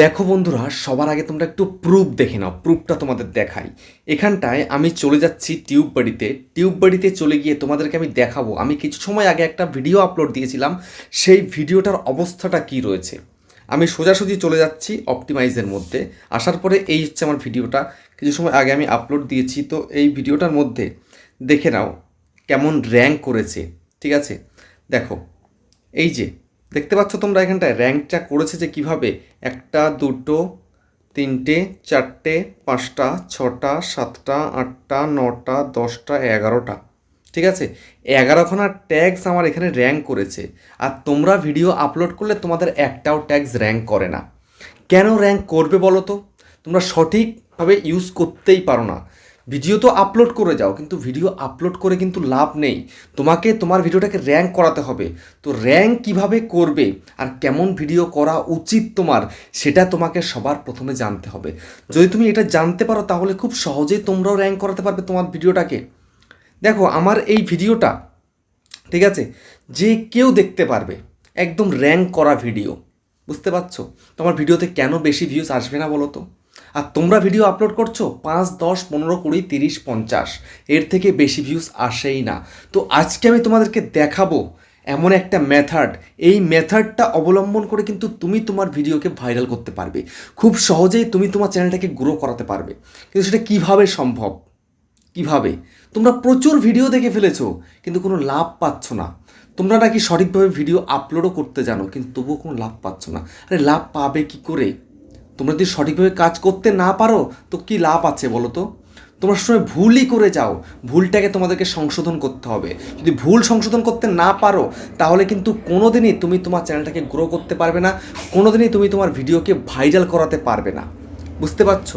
দেখো বন্ধুরা, সবার আগে তোমরা একটু প্রুফ দেখে নাও প্রুফটা তোমাদের দেখাই। এখানটায় আমি চলে যাচ্ছি টিউব বাড়িতে টিউব বাড়িতে চলে গিয়ে তোমাদেরকে আমি দেখাবো। আমি কিছু সময় আগে একটা ভিডিও আপলোড দিয়েছিলাম, সেই ভিডিওটার অবস্থাটা কি রয়েছে? আমি সোজাসুজি চলে যাচ্ছি অপটিমাইজের মধ্যে। আসার পরে এই হচ্ছে আমার ভিডিওটা কিছু সময় আগে আমি আপলোড দিয়েছি, তো এই ভিডিওটার মধ্যে দেখে নাও, কেমন র্যাঙ্ক করেছে, ঠিক আছে? দেখো, এই যে দেখতে পাচ্ছ তোমরা এখানটায় র্যাঙ্কটা করেছে যে কীভাবে একটা, দুটো, তিনটে, চারটে, পাঁচটা, ছটা, সাতটা, আটটা, নটা, দশটা, এগারোটা। ঠিক আছে? এগারোখানা ট্যাগস আমার এখানে র্যাঙ্ক করেছে। আর তোমরা ভিডিও আপলোড করলে তোমাদের একটাও ট্যাগস র্যাঙ্ক করে না। কেন র্যাঙ্ক করবে বলো তো? তোমরা সঠিকভাবে ইউজ করতেই পারো না। ভিডিও তো আপলোড করে যাও, কিন্তু ভিডিও আপলোড করে কিন্তু লাভ নেই। তোমাকে, তোমার ভিডিওটাকে র্যাঙ্ক করাতে হবে। তো র্যাঙ্ক কীভাবে করবে আর কেমন ভিডিও করা উচিত তোমার, সেটা তোমাকে সবার প্রথমে জানতে হবে। যদি তুমি এটা জানতে পারো, তাহলে খুব সহজেই তোমরাও র্যাঙ্ক করাতে পারবে তোমার ভিডিওটাকে দেখো, আমার এই ভিডিওটা ঠিক আছে? যে কেউ দেখতে পারবে, একদম র্যাঙ্ক করা ভিডিও বুঝতে পারছ? তোমার ভিডিওতে কেন বেশি ভিউজ আসবে না বলো তো? আর তোমরা ভিডিও আপলোড করছ পাঁচ, দশ, পনেরো, কুড়ি, তিরিশ, পঞ্চাশ। এর থেকে বেশি ভিউজ আসেই না। তো আজকে আমি তোমাদেরকে দেখাবো এমন একটা মেথড এই মেথডটা অবলম্বন করে কিন্তু তুমি তোমার ভিডিওকে ভাইরাল করতে পারবে। খুব সহজেই তুমি তোমার চ্যানেলটাকে গ্রো করাতে পারবে। কিন্তু সেটা কীভাবে সম্ভব? কীভাবে? তোমরা প্রচুর ভিডিও দেখে ফেলেছো, কিন্তু কোনো লাভ পাচ্ছ না। তোমরা নাকি সঠিকভাবে ভিডিও আপলোডও করতে জানো, কিন্তু তবুও কোনো লাভ পাচ্ছ না। আরে লাভ পাবে কি করে? তোমরা যদি সঠিকভাবে কাজ করতে না পারো, তো কি লাভ আছে বলো তো? তোমরা সময় ভুলই করে যাও। ভুলটাকে তোমাদেরকে সংশোধন করতে হবে। যদি ভুল সংশোধন করতে না পারো, তাহলে কিন্তু কোনোদিনই তুমি তোমার চ্যানেলটাকে গ্রো করতে পারবে না, কোনোদিনই তুমি তোমার ভিডিওকে ভাইরাল করাতে পারবে না। বুঝতে পারছ?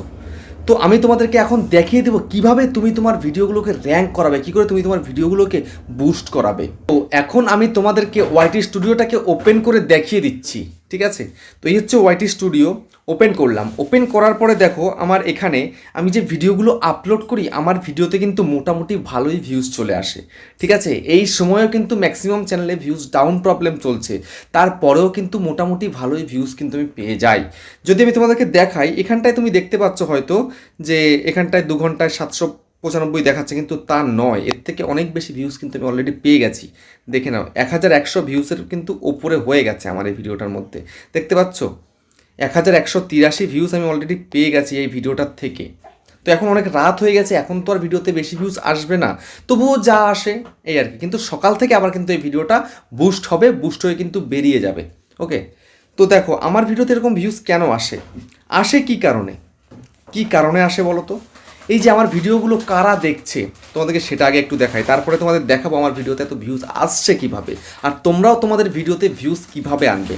তো আমি তোমাদেরকে এখন দেখিয়ে দেবো কীভাবে তুমি তোমার ভিডিওগুলোকে র্যাঙ্ক করাবে, কি করে তুমি তোমার ভিডিওগুলোকে বুস্ট করাবে। তো এখন আমি তোমাদেরকে ওয়াইটি স্টুডিওটাকে ওপেন করে দেখিয়ে দিচ্ছি। ঠিক আছে? তো এই হচ্ছে ওয়াইটি স্টুডিও ওপেন করলাম। ওপেন করার পরে দেখো, আমার এখানে আমি যে ভিডিওগুলো আপলোড করি, আমার ভিডিওতে কিন্তু মোটামুটি ভালোই ভিউজ চলে আসে। ঠিক আছে? এই সময়ও কিন্তু ম্যাক্সিমাম চ্যানেলে ভিউজ ডাউন প্রবলেম চলছে। তারপরেও কিন্তু মোটামুটি ভালোই ভিউজ কিন্তু আমি পেয়ে যাই। যদি আমি তোমাদেরকে দেখাই, এখানটায় তুমি দেখতে পাচ্ছ হয়তো যে, এখানটায় দু ঘন্টায় সাতশো পঁচানব্বই দেখাচ্ছে, কিন্তু তা নয়। এর থেকে অনেক বেশি ভিউজ কিন্তু আমি অলরেডি পেয়ে গেছি। দেখে নাও এক হাজার একশো ভিউসের কিন্তু ওপরে হয়ে গেছে আমার এই ভিডিওটার মধ্যে। দেখতে পাচ্ছ? এক হাজার একশো তিরাশি ভিউজ আমি অলরেডি পেয়ে গেছি এই ভিডিওটার থেকে। তো এখন অনেক রাত হয়ে গেছে, এখন তো আর ভিডিওতে বেশি ভিউজ আসবে না। তবুও যা আসে, এই আর কি। কিন্তু সকাল থেকে আবার কিন্তু এই ভিডিওটা বুস্ট হবে বুস্ট হয়ে কিন্তু বেরিয়ে যাবে। ওকে তো দেখো, আমার ভিডিওতে এরকম ভিউজ কেন আসে? আসে কি কারণে? কি কারণে আসে বলো তো? এই যে আমার ভিডিওগুলো কারা দেখছে, তোমাদেরকে সেটা আগে একটু দেখাই। তারপরে তোমাদের দেখাবো আমার ভিডিওতে এত ভিউজ আসছে কীভাবে, আর তোমরাও তোমাদের ভিডিওতে ভিউজ কীভাবে আনবে।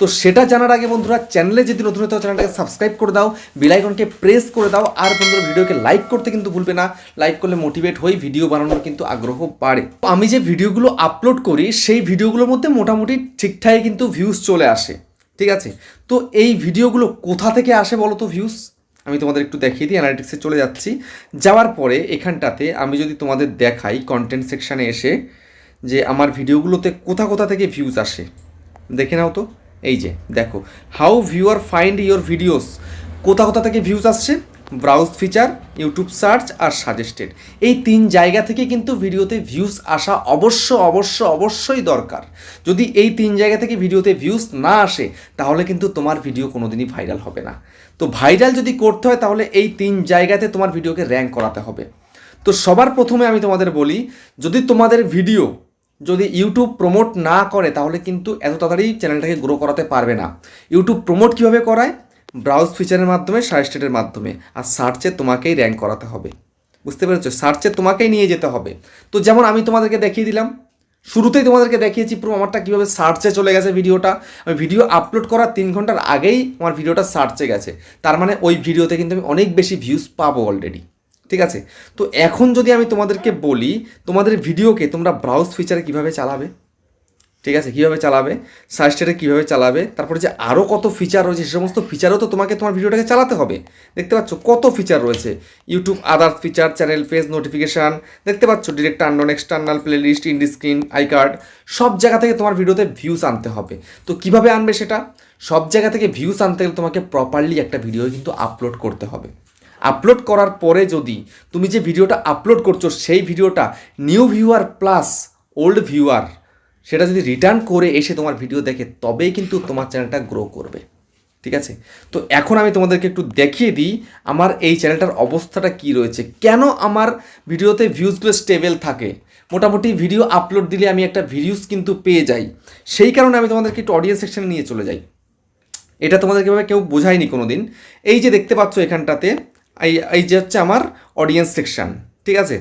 তো সেটা জানার আগে বন্ধুরা, চ্যানেলে যদি নতুন হতে চ্যানেলটাকে সাবস্ক্রাইব করে দাও বেলাইকনকে প্রেস করে দাও, আর বন্ধুরা ভিডিওকে লাইক করতে কিন্তু ভুলবে না। লাইক করলে মোটিভেট হই ভিডিও বানানোর কিন্তু আগ্রহ বাড়ে। তো আমি যে ভিডিওগুলো আপলোড করি, সেই ভিডিওগুলোর মধ্যে মোটামুটি ঠিকঠাকই কিন্তু ভিউজ চলে আসে। ঠিক আছে? তো এই ভিডিওগুলো কোথা থেকে আসে বলো তো ভিউজ আমি তোমাদের একটু দেখিয়ে দিই অ্যানালিটিক্সে চলে যাচ্ছি। যাওয়ার পরে এখানটাতে আমি যদি তোমাদের দেখাই কন্টেন্ট সেকশানে এসে যে আমার ভিডিওগুলোতে কোথা কোথা থেকে ভিউজ আসে, দেখে নাও তো। এই যে, দেখো how viewers find your videos কোথা কোথা থেকে ভিউজ আসছে? ব্রাউজ ফিচার ইউটিউব সার্চ আর সাজেস্টেড এই তিন জায়গা থেকে কিন্তু ভিডিওতে ভিউজ আসা অবশ্য অবশ্য, অবশ্যই দরকার। যদি এই তিন জায়গা থেকে ভিডিওতে ভিউজ না আসে, তাহলে কিন্তু তোমার ভিডিও কোনোদিনই ভাইরাল হবে না। তো ভাইরাল যদি করতে হয়, তাহলে এই তিন জায়গাতে তোমার ভিডিওকে র্যাঙ্ক করাতে হবে। তো সবার প্রথমে আমি তোমাদের বলি, যদি তোমাদের ভিডিও যদি ইউটিউব প্রমোট না করে, তাহলে কিন্তু এত তাড়াতাড়ি চ্যানেলটাকে গ্রো করাতে পারবে না। ইউটিউব প্রমোট কীভাবে করায়? ব্রাউজ ফিচারের মাধ্যমে সাজেস্টেডের মাধ্যমে, আর সার্চে তোমাকেই র্যাঙ্ক করাতে হবে। বুঝতে পেরেছ? সার্চে তোমাকেই নিয়ে যেতে হবে। তো যেমন আমি তোমাদেরকে দেখিয়ে দিলাম, শুরুতেই তোমাদেরকে দেখিয়েছি পুরো আমারটা কীভাবে সার্চে চলে গেছে ভিডিওটা। আমি ভিডিও আপলোড করার তিন ঘণ্টার আগেই আমার ভিডিওটা সার্চে গেছে। তার মানে ওই ভিডিওতে কিন্তু আমি অনেক বেশি ভিউজ পাবো অলরেডি ঠিক আছে? তো এখন যদি আমি তোমাদেরকে বলি, তোমাদের ভিডিওকে তোমরা ব্রাউজ ফিচারে কীভাবে চালাবে? ঠিক আছে, কীভাবে চালাবে সার্চটারে কীভাবে চালাবে, তারপরে যে আরও কত ফিচার রয়েছে, সে সমস্ত ফিচারও তো তোমাকে তোমার ভিডিওটাকে চালাতে হবে। দেখতে পাচ্ছ কত ফিচার রয়েছে। YouTube others feature channel page notification দেখতে পাচ্ছ direct unknown external playlist end screen I card সব জায়গা থেকে তোমার ভিডিওতে ভিউজ আনতে হবে। তো কীভাবে আনবে সেটা? সব জায়গা থেকে ভিউস আনতে গেলে তোমাকে প্রপারলি একটা ভিডিও কিন্তু আপলোড করতে হবে। আপলোড করার পরে যদি তুমি যে ভিডিওটা আপলোড করছ, সেই ভিডিওটা new viewer plus old viewer সেটা যদি রিটার্ন করে এসে তোমার ভিডিও দেখে, তবেই কিন্তু তোমার চ্যানেলটা গ্রো করবে। ঠিক আছে? তো এখন আমি তোমাদেরকে একটু দেখিয়ে দিই, আমার এই চ্যানেলটার অবস্থাটা কি রয়েছে। কেন আমার ভিডিওতে ভিউজগুলো স্টেবল থাকে? মোটামুটি ভিডিও আপলোড দিলে আমি একটা ভিউজ কিন্তু পেয়ে যাই। সেই কারণে আমি তোমাদেরকে একটু অডিয়েন্স সেকশনে নিয়ে চলে যাই। এটা তোমাদেরকে এভাবে কেউ বোঝায়নি কোনো দিন এই যে দেখতে পাচ্ছ এখানটাতে, এই এই যে হচ্ছে আমার অডিয়েন্স সেকশন ঠিক আছে?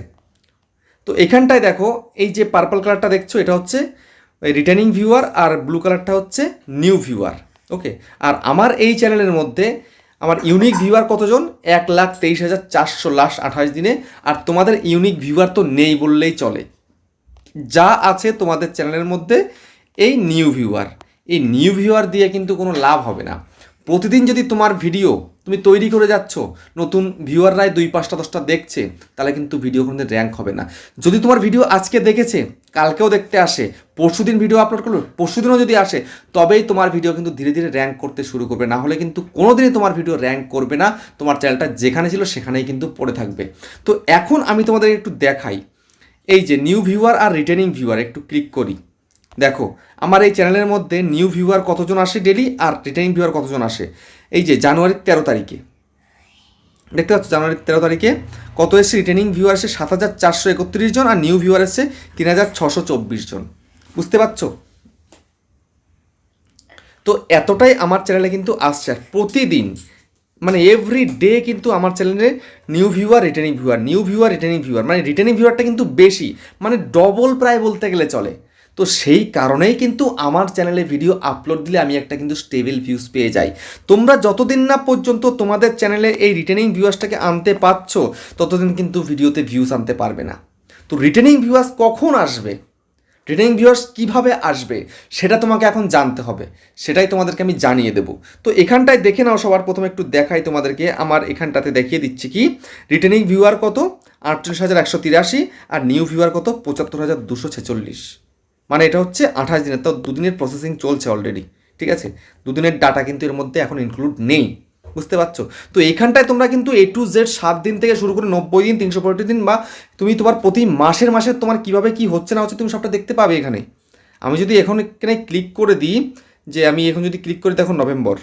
তো এখানটায় দেখো, এই যে পার্পল কালারটা দেখছ, এটা হচ্ছে রিটার্নিং ভিউয়ার আর ব্লু কালারটা হচ্ছে নিউ ভিউয়ার ওকে আর আমার এই চ্যানেলের মধ্যে আমার ইউনিক ভিউয়ার কতজন? এক লাখ তেইশ হাজার চারশো লাস্ট আঠাশ দিনে, আর তোমাদের ইউনিক ভিউয়ার তো নেই বললেই চলে। যা আছে তোমাদের চ্যানেলের মধ্যে এই নিউ ভিউয়ার এই নিউ ভিউয়ার দিয়ে কিন্তু কোনো লাভ হবে না। প্রতিদিন যদি তোমার ভিডিও তুমি তৈরি করে যাচ্ছ, নতুন ভিউয়াররাই দুই পাঁচটা, দশটা দেখছে, তাহলে কিন্তু ভিডিও কোনো র্যাঙ্ক হবে না। যদি তোমার ভিডিও আজকে দেখেছে, কালকেও দেখতে আসে, পরশুদিন ভিডিও আপলোড করল পরশুদিনও যদি আসে, তবেই তোমার ভিডিও কিন্তু ধীরে ধীরে র্যাঙ্ক করতে শুরু করবে। না হলে কিন্তু কোনোদিনই তোমার ভিডিও র্যাঙ্ক করবে না, তোমার চ্যানেলটা যেখানে ছিল সেখানেই কিন্তু পড়ে থাকবে। তো এখন আমি তোমাদের একটু দেখাই। এই যে নিউ ভিউয়ার আর রিটার্নিং ভিউয়ার, একটু ক্লিক করি। দেখো, আমার এই চ্যানেলের মধ্যে নিউ ভিউয়ার কতজন আসে ডেলি আর রিটার্নিং ভিউয়ার কতজন আসে? এই যে জানুয়ারির তেরো তারিখে। দেখতে পাচ্ছ জানুয়ারির তেরো তারিখে কত এসে রিটার্নিং ভিউয়ার এসে সাত হাজার চারশো একত্রিশ জন আর নিউ ভিউয়ার এসে তিন হাজার ছশো চব্বিশ জন। বুঝতে পারছ? তো এতটাই আমার চ্যানেলে কিন্তু আসছে আর প্রতিদিন মানে এভরি ডে কিন্তু আমার চ্যানেলে new viewer returning viewer new viewer returning viewer মানে রিটার্নিং ভিউয়ারটা কিন্তু বেশি মানে ডবল প্রায় বলতে গেলে চলে। তো সেই কারণেই কিন্তু আমার চ্যানেলে ভিডিও আপলোড দিলে আমি একটা কিন্তু স্টেবল ভিউজ পেয়ে যাই। তোমরা যতদিন না পর্যন্ত তোমাদের চ্যানেলে এই রিটার্নিং ভিউয়ার্সটাকে আনতে পারছ, ততদিন কিন্তু ভিডিওতে ভিউজ আনতে পারবে না। তো রিটার্নিং ভিউয়ার্স কখন আসবে? রিটার্নিং ভিউয়ার্স কীভাবে আসবে? সেটা তোমাকে এখন জানতে হবে। সেটাই তোমাদেরকে আমি জানিয়ে দেবো। তো এখানটায় দেখে নাও সবার প্রথমে একটু দেখাই তোমাদেরকে। আমার এখানটাতে দেখিয়ে দিচ্ছি কি? রিটার্নিং ভিউয়ার কত? আটচল্লিশ হাজার একশো তিরাশি আর নিউ ভিউয়ার কত? পঁচাত্তর হাজার দুশো ছেচল্লিশ। মানে এটা হচ্ছে আঠাশ দিনের, তো দুদিনের প্রসেসিং চলছে অলরেডি ঠিক আছে? দুদিনের ডাটা কিন্তু এর মধ্যে এখন ইনক্লুড নেই, বুঝতে পারছ? তো এইখানটায় তোমরা কিন্তু এ টু জেড সাত দিন থেকে শুরু করে নব্বই দিন, তিনশো পঁয়ষট্টি দিন বা তুমি তোমার প্রতি মাসের মাসে তোমার কীভাবে কি হচ্ছে না হচ্ছে তুমি সবটা দেখতে পাবে এখানে। আমি যদি এখন এখানে ক্লিক করে দিই, যে আমি এখন যদি ক্লিক করি দেখো নভেম্বর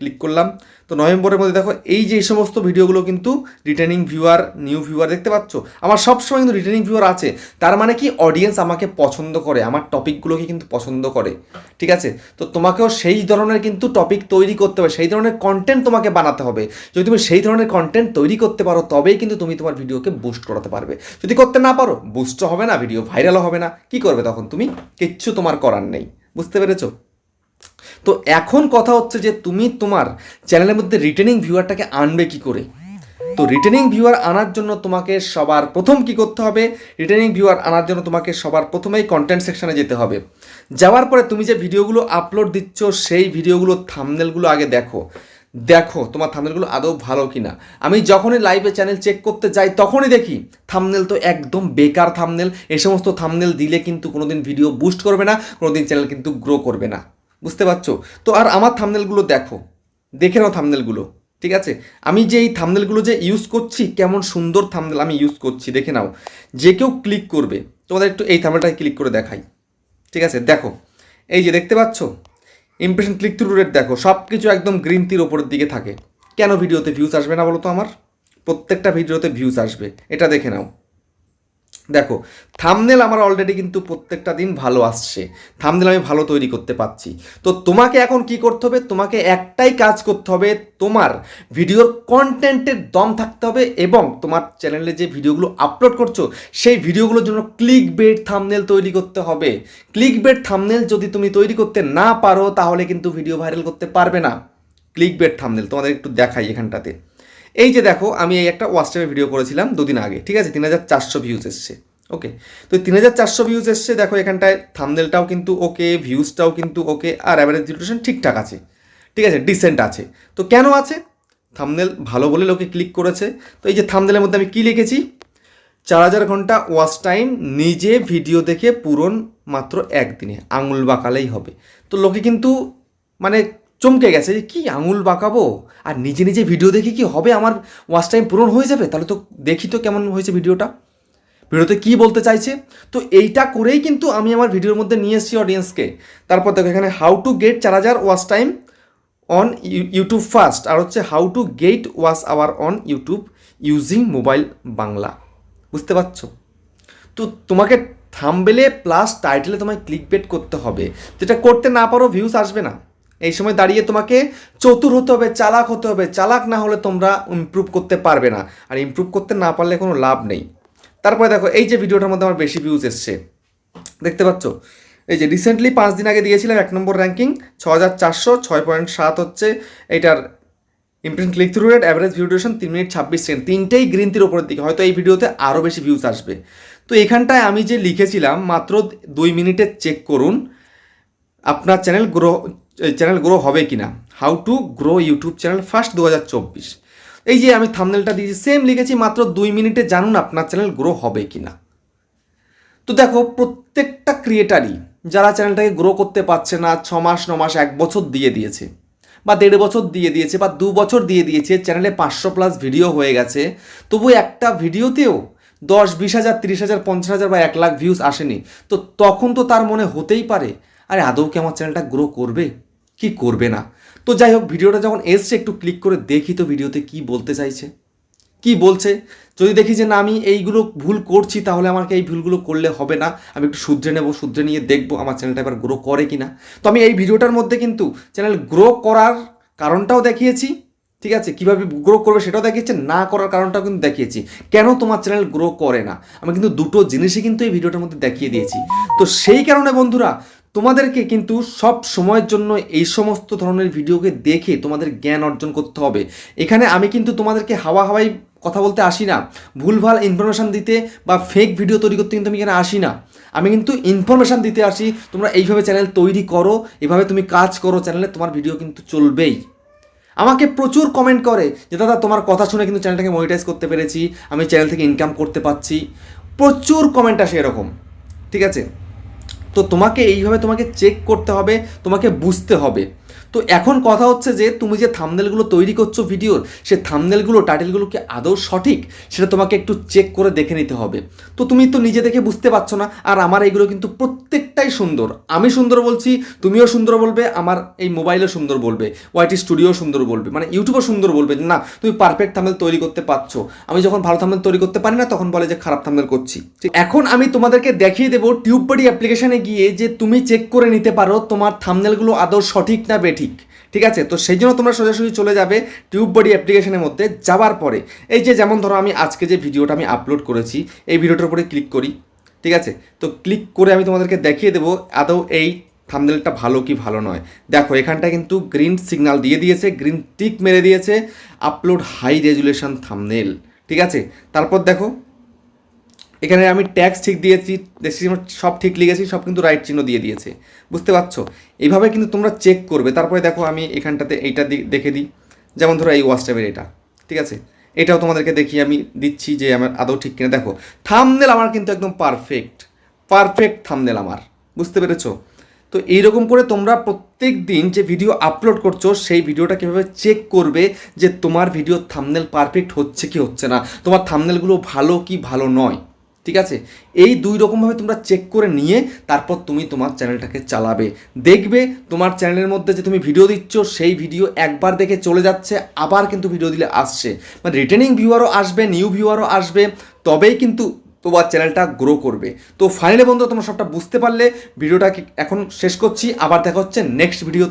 ক্লিক করলাম। তো নভেম্বরের মধ্যে দেখো, এই যে এই সমস্ত ভিডিওগুলো কিন্তু রিটার্নিং ভিউয়ার নিউ ভিউয়ার দেখতে পাচ্ছ। আমার সবসময় কিন্তু রিটার্নিং ভিউয়ার আছে। তার মানে কি? অডিয়েন্স আমাকে পছন্দ করে, আমার টপিকগুলোকে কিন্তু পছন্দ করে। ঠিক আছে? তো তোমাকেও সেই ধরনের কিন্তু টপিক তৈরি করতে হবে, সেই ধরনের কন্টেন্ট তোমাকে বানাতে হবে। যদি তুমি সেই ধরনের কন্টেন্ট তৈরি করতে পারো, তবেই কিন্তু তুমি তোমার ভিডিওকে বুস্ট করাতে পারবে। যদি করতে না পারো বুস্ট হবে না ভিডিও ভাইরালও হবে না। কি করবে তখন তুমি? কিচ্ছু তোমার করার নেই। বুঝতে পেরেছ? তো এখন কথা হচ্ছে যে তুমি তোমার চ্যানেলের মধ্যে রিটেনিং ভিউয়ারটাকে আনবে কি করে? তো রিটেনিং ভিউয়ার আনার জন্য তোমাকে সবার প্রথম কি করতে হবে? রিটেনিং ভিউয়ার আনার জন্য তোমাকে সবার প্রথমেই কন্টেন্ট সেকশানে যেতে হবে। যাওয়ার পরে তুমি যে ভিডিওগুলো আপলোড দিচ্ছ, সেই ভিডিওগুলো থামনেলগুলো আগে দেখো। দেখো তোমার থামনেলগুলো আদৌ ভালো কি না আমি যখনই লাইভে চ্যানেল চেক করতে যাই, তখনই দেখি থামনেল তো একদম বেকার থামনেল এই সমস্ত থামনেল দিলে কিন্তু কোনোদিন ভিডিও বুস্ট করবে না, কোনোদিন চ্যানেল কিন্তু গ্রো করবে না। বুঝতে পারছ? তো আর আমার থামনেলগুলো দেখো। দেখে নাও থামনেলগুলো ঠিক আছে? আমি যে এই থামনেলগুলো যে ইউজ করছি, কেমন সুন্দর থামনেল আমি ইউজ করছি, দেখে নাও। যে কেউ ক্লিক করবে, তোমাদের একটু এই থামনেলটাকে ক্লিক করে দেখাই, ঠিক আছে? দেখো, এই যে দেখতে পাচ্ছ? ইমপ্রেশন ক্লিক থ্রু রেট দেখো সব কিছু একদম গ্রিন টির ওপরের দিকে থাকে। কেন ভিডিওতে ভিউজ আসবে না বলো তো আমার? প্রত্যেকটা ভিডিওতে ভিউজ আসবে, এটা দেখে নাও। দেখো থামনেল আমার অলরেডি কিন্তু প্রত্যেকটা দিন ভালো আসছে। থামনেল আমি ভালো তৈরি করতে পারছি। তো তোমাকে এখন কি করতে হবে? তোমাকে একটাই কাজ করতে হবে, তোমার ভিডিওর কন্টেন্টের দম থাকতে হবে এবং তোমার চ্যানেলে যে ভিডিওগুলো আপলোড করছ, সেই ভিডিওগুলোর জন্য ক্লিক বেড থামনেল তৈরি করতে হবে। ক্লিক বেড থামনেল যদি তুমি তৈরি করতে না পারো, তাহলে কিন্তু ভিডিও ভাইরাল করতে পারবে না। ক্লিক বেড থামনেল তোমাদের একটু দেখাই এখানটাতে। এই যে দেখো, আমি এই একটা হোয়াটসঅ্যাপে ভিডিও করেছিলাম দুদিন আগে, ঠিক আছে? তিন হাজার চারশো ভিউজ এসছে ওকে তো তিন হাজার চারশো ভিউজ এসছে, দেখো এখানটায় থামনেলটাও কিন্তু ওকে ভিউজটাও কিন্তু ওকে আর অ্যাভারেজ ডিউরেশন ঠিকঠাক আছে, ঠিক আছে? ডিসেন্ট আছে। তো কেন আছে? থামনেল ভালো বলে লোকে ক্লিক করেছে। তো এই যে থামনেলের মধ্যে আমি কী লিখেছি? চার হাজার ঘণ্টা ওয়াচ টাইম নিজে ভিডিও দেখে পূরণ মাত্র একদিনে, আঙুল বাঁকালেই হবে। তো লোকে কিন্তু মানে চমকে গেছে যে কি আঙুল বাঁকাবো? আর নিজে নিজে ভিডিও দেখে কি হবে? আমার ওয়াচ টাইম পূরণ হয়ে যাবে? তাহলে তো দেখি তো কেমন হয়েছে ভিডিওটা ভিডিওতে কি বলতে চাইছে? তো এইটা করেই কিন্তু আমি আমার ভিডিওর মধ্যে নিয়ে এসেছি অডিয়েন্সকে তারপর দেখো এখানে হাউ টু গেট চার হাজার watch time on YouTube first আর হচ্ছে how to get watch hour on YouTube using mobile Bangla. বুঝতে পারছ? তো তোমাকে থামবেলে প্লাস টাইটেলে তোমায় ক্লিক বেট করতে হবে। যেটা করতে না পারো ভিউজ আসবে না। এই সময় দাঁড়িয়ে তোমাকে চতুর হতে হবে, চালাক হতে হবে। চালাক না হলে তোমরা ইমপ্রুভ করতে পারবে না। আর ইমপ্রুভ করতে না পারলে কোনো লাভ নেই। তারপরে দেখো, এই যে ভিডিওটার মধ্যে আমার বেশি ভিউজ এসছে। দেখতে পাচ্ছ? এই যে রিসেন্টলি পাঁচ দিন আগে দিয়েছিলাম এক নম্বর র্যাঙ্কিং ছ হাজার চারশো, ছয় পয়েন্ট সাত হচ্ছে এইটার imprint click through rate average view duration তিন মিনিট ছাব্বিশ সেকেন্ড। তিনটেই গ্রিন টির ওপরের দিকে। হয়তো এই ভিডিওতে আরও বেশি ভিউজ আসবে। তো এখানটায় আমি যে লিখেছিলাম, মাত্র দুই মিনিটে চেক করুন। আপনার চ্যানেল গ্রো চ্যানেল গ্রো হবে কি না how to grow YouTube channel first দু হাজার চব্বিশ। এই যে আমি থামনেলটা দিয়েছি সেম লিখেছি, মাত্র দুই মিনিটে জানুন আপনার চ্যানেল গ্রো হবে কি না তো দেখো, প্রত্যেকটা ক্রিয়েটারই যারা চ্যানেলটাকে গ্রো করতে পারছে না, ছ মাস, ন মাস, এক বছর দিয়ে দিয়েছে, বা দেড় বছর দিয়ে দিয়েছে, বা দু বছর দিয়ে দিয়েছে চ্যানেলে পাঁচশো প্লাস ভিডিও হয়ে গেছে, তবু একটা ভিডিওতেও দশ, বিশ হাজার, তিরিশ হাজার, পঞ্চাশ হাজার বা এক লাখ ভিউজ আসেনি। তো তখন তো তার মনে হতেই পারে আরে আদৌ কি আমার চ্যানেলটা গ্রো করবে? কি করবে না? তো যাই হোক, ভিডিওটা যখন এসছে, একটু ক্লিক করে দেখি তো ভিডিওতে কি বলতে চাইছে। কি বলছে? যদি দেখি যে না, আমি এইগুলো ভুল করছি, তাহলে আমাকে এই ভুলগুলো করলে হবে না। আমি একটু শুধরে নেব, শুধরে নিয়ে দেখব আমার চ্যানেলটা এবার গ্রো করে কি না তো আমি এই ভিডিওটার মধ্যে কিন্তু চ্যানেল গ্রো করার কারণটাও দেখিয়েছি, ঠিক আছে? কীভাবে গ্রো করবে সেটাও দেখিয়েছি, না করার কারণটাও কিন্তু দেখিয়েছি। কেন তোমার চ্যানেল গ্রো করে না? আমি কিন্তু দুটো জিনিসই কিন্তু এই ভিডিওটার মধ্যে দেখিয়ে দিয়েছি। তো সেই কারণে বন্ধুরা তোমাদেরকে কিন্তু সব সময়ের জন্য এই সমস্ত ধরনের ভিডিওকে দেখে তোমাদের জ্ঞান অর্জন করতে হবে। এখানে আমি কিন্তু তোমাদেরকে হাওয়া হাওয়াই কথা বলতে আসি না। ভুলভাল ইনফরমেশান দিতে বা ফেক ভিডিও তৈরি করতে কিন্তু আমি এখানে আসি না। আমি কিন্তু ইনফরমেশান দিতে আসি, তোমরা এইভাবে চ্যানেল তৈরি করো, এভাবে তুমি কাজ করো চ্যানেলে তোমার ভিডিও কিন্তু চলবেই। আমাকে প্রচুর কমেন্ট করে যে, দাদা, তোমার কথা শুনে কিন্তু চ্যানেলটাকে মনিটাইজ করতে পেরেছি, আমি চ্যানেল থেকে ইনকাম করতে পারছি। প্রচুর কমেন্ট আসে এরকম, ঠিক আছে? তো তোমাকে এইভাবে তোমাকে চেক করতে হবে তোমাকে বুঝতে হবে। তো এখন কথা হচ্ছে যে তুমি যে থামনেলগুলো তৈরি করছ ভিডিওর সে থামনেলগুলো টাইটেলগুলো কি আদৌ সঠিক? সেটা তোমাকে একটু চেক করে দেখে নিতে হবে। তো তুমি তো নিজে দেখে বুঝতে পারছ না, আর আমার এইগুলো কিন্তু প্রত্যেকটাই সুন্দর। আমি সুন্দর বলছি, তুমিও সুন্দর বলবে, আমার এই মোবাইলও সুন্দর বলবে ওয়াইটি স্টুডিও সুন্দর বলবে মানে ইউটিউবও সুন্দর বলবে না, তুমি পারফেক্ট থামনেল তৈরি করতে পারছ। আমি যখন ভালো থামনেল তৈরি করতে পারি না, তখন বলে যে খারাপ থামনেল করছি। এখন আমি তোমাদেরকে দেখিয়ে দেবো টিউববাড়ি অ্যাপ্লিকেশনে গিয়ে যে তুমি চেক করে নিতে পারো তোমার থামনেলগুলো আদৌ সঠিক না বেঠিক ঠিক ঠিক আছে? তো সেই জন্য তোমরা সোজাসুজি চলে যাবে টিউব বডি অ্যাপ্লিকেশনের মধ্যে যাবার পরে। এই যে যেমন ধরো আমি আজকে যে ভিডিওটা আমি আপলোড করেছি, এই ভিডিওটার উপরে ক্লিক করি, ঠিক আছে? তো ক্লিক করে আমি তোমাদেরকে দেখিয়ে দেবো, আদৌ এই থামনেলটা ভালো কি ভালো নয়। দেখো, এখানটা কিন্তু গ্রিন সিগন্যাল দিয়ে দিয়েছে গ্রিন টিক মেরে দিয়েছে আপলোড হাই রেজুলেশন থামনেল ঠিক আছে? তারপর দেখো এখানে আমি ট্যাক্স ঠিক দিয়েছি সব ঠিক লিখেছি, সব কিন্তু রাইট চিহ্ন দিয়ে দিয়েছে। বুঝতে পারছ? এইভাবে কিন্তু তোমরা চেক করবে। তারপরে দেখো আমি এখানটাতে এইটা দেখে দিই। যেমন ধরো এই ওয়াচটাপের এটা। ঠিক আছে? এটাও তোমাদেরকে দেখি আমি দিচ্ছি যে আমার আদৌ ঠিক কিনা। দেখো থামনেল আমার কিন্তু একদম পারফেক্ট পারফেক্ট থামনেল আমার। বুঝতে পেরেছ? তো এইরকম করে তোমরা প্রত্যেক দিন যে ভিডিও আপলোড করছ, সেই ভিডিওটা কীভাবে চেক করবে যে তোমার ভিডিও থামনেল পারফেক্ট হচ্ছে কি হচ্ছে না? তোমার থামনেলগুলো ভালো কি ভালো নয়? ঠিক আছে? এই দুই রকমভাবে তোমরা চেক করে নিয়ে তারপর তুমি তোমার চ্যানেলটাকে চালাবে। দেখবে তোমার চ্যানেলের মধ্যে যে তুমি ভিডিও দিচ্ছ, সেই ভিডিও একবার দেখে চলে যাচ্ছে, আবার কিন্তু ভিডিও দিলে আসছে। মানে রিটার্নিং ভিউয়ারও আসবে নিউ ভিউয়ারও আসবে, তবেই কিন্তু তোমার চ্যানেলটা গ্রো করবে। তো ফাইনালি বন্ধু তোমরা সবটা বুঝতে পারলে। ভিডিওটা এখন শেষ করছি, আবার দেখা হচ্ছে নেক্সট ভিডিওতে